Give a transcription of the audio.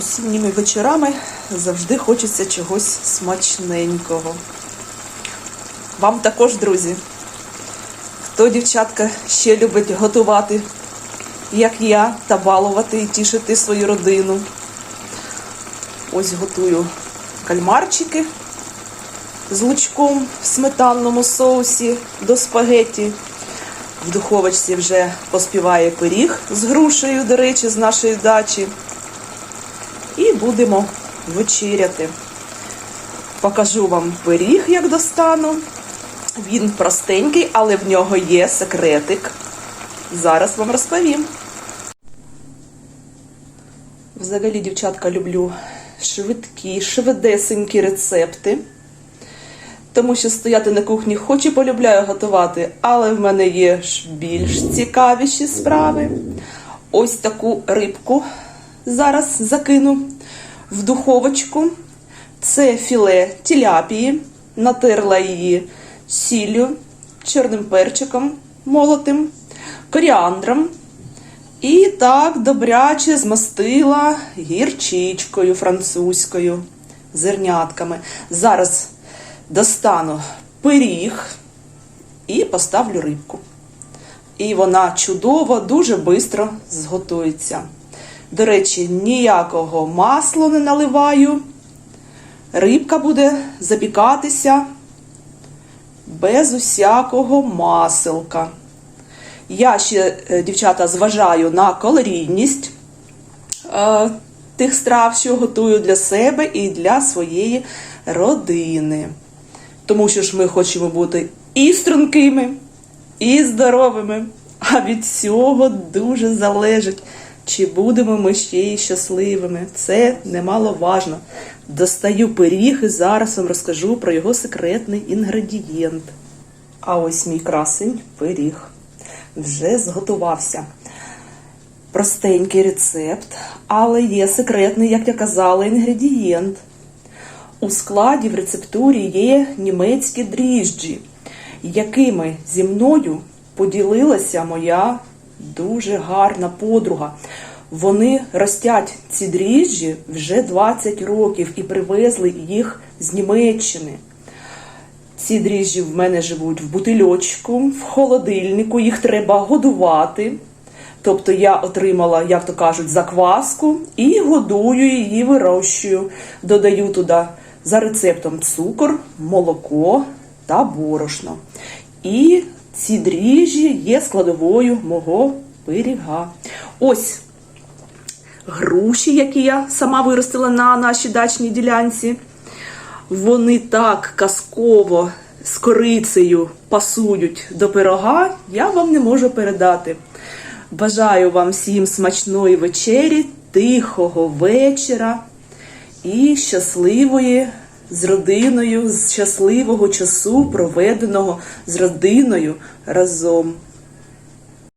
осінніми вечорами завжди хочеться чогось смачненького. Вам також, друзі. Хто, дівчатка, ще любить готувати, як я, та балувати і тішити свою родину. Ось готую кальмарчики з лучком в сметанному соусі до спагетті. В духовочці вже поспіває пиріг з грушею, до речі, з нашої дачі. І будемо вечеряти. Покажу вам пиріг, як достану. Він простенький, але в нього є секретик. Зараз вам розповім. Взагалі, дівчатка, люблю швидкі, швидесенькі рецепти. Тому що стояти на кухні хоч і полюбляю готувати, але в мене є більш цікавіші справи. Ось таку рибку зараз закину в духовочку. Це філе тіляпії. Натерла її сіллю, чорним перчиком молотим, коріандром. І так добряче змастила гірчичкою французькою, зернятками. Зараз достану пиріг і поставлю рибку. І вона чудово, дуже швидко зготується. До речі, ніякого масла не наливаю. Рибка буде запікатися без усякого маселка. Я ще, е, дівчата, зважаю на калорійність е, тих страв, що готую для себе і для своєї родини. Тому що ж ми хочемо бути і стрункими, і здоровими. А від цього дуже залежить, чи будемо ми ще й щасливими. Це немаловажно. Достаю пиріг і зараз вам розкажу про його секретний інгредієнт. А ось мій красень пиріг вже зготувався. Простенький рецепт, але є секретний, як я казала, інгредієнт. У складі в рецептурі є німецькі дріжджі, якими зі мною поділилася моя дуже гарна подруга. Вони ростять ці дріжджі вже 20 років і привезли їх з Німеччини. Ці дріжджі в мене живуть в бутильочку, в холодильнику, їх треба годувати. Тобто я отримала, як то кажуть, закваску і годую її, вирощую. Додаю туди за рецептом цукор, молоко та борошно. І ці дріжджі є складовою мого пиріга. Ось груші, які я сама виростила на нашій дачній ділянці. Вони так казково з корицею пасують до пирога, я вам не можу передати. Бажаю вам всім смачної вечері, тихого вечора і щасливої з родиною, з щасливого часу, проведеного з родиною разом.